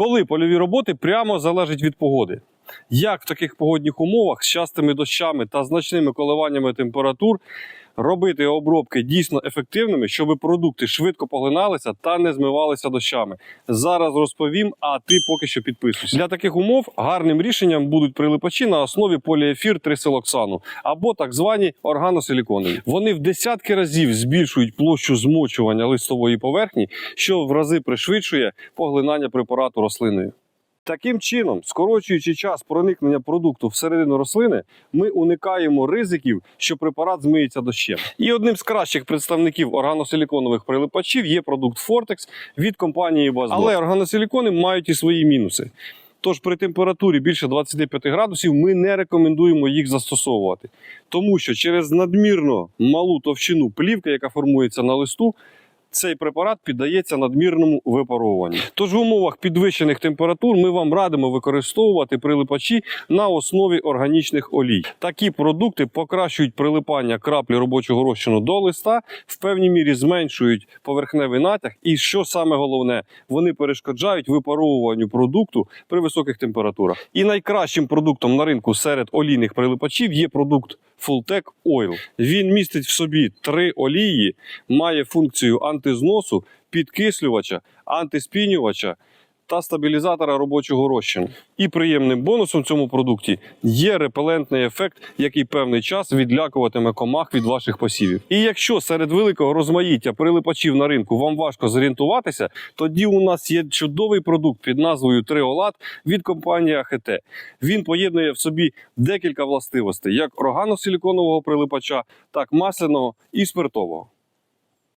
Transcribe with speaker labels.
Speaker 1: Коли польові роботи прямо залежать від погоди. Як в таких погодних умовах з частими дощами та значними коливаннями температур робити обробки дійсно ефективними, щоб продукти швидко поглиналися та не змивалися дощами? Зараз розповім, а ти поки що підписуйся. Для таких умов гарним рішенням будуть прилипачі на основі поліефір трисилоксану або так звані органосиліконові. Вони в десятки разів збільшують площу змочування листової поверхні, що в рази пришвидшує поглинання препарату рослиною. Таким чином, скорочуючи час проникнення продукту всередину рослини, ми уникаємо ризиків, що препарат змиється дощем. І одним з кращих представників органосиліконових прилипачів є продукт Fortex від компанії Bazdor. Але органосилікони мають і свої мінуси. Тож при температурі більше 25 градусів ми не рекомендуємо їх застосовувати, тому що через надмірно малу товщину плівки, яка формується на листу, цей препарат піддається надмірному випаровуванню. Тож в умовах підвищених температур ми вам радимо використовувати прилипачі на основі органічних олій. Такі продукти покращують прилипання краплі робочого розчину до листа, в певній мірі зменшують поверхневий натяг, і що саме головне, вони перешкоджають випаровуванню продукту при високих температурах. І найкращим продуктом на ринку серед олійних прилипачів є продукт Fulltech Oil. Він містить в собі три олії, має функцію антизносу, підкислювача, антиспінювача та стабілізатора робочого розчину. І приємним бонусом в цьому продукті є репелентний ефект, який певний час відлякуватиме комах від ваших посівів. І якщо серед великого розмаїття прилипачів на ринку вам важко зорієнтуватися, тоді у нас є чудовий продукт під назвою Триолат від компанії АХТ. Він поєднує в собі декілька властивостей: як органосиліконового прилипача, так масляного і спиртового.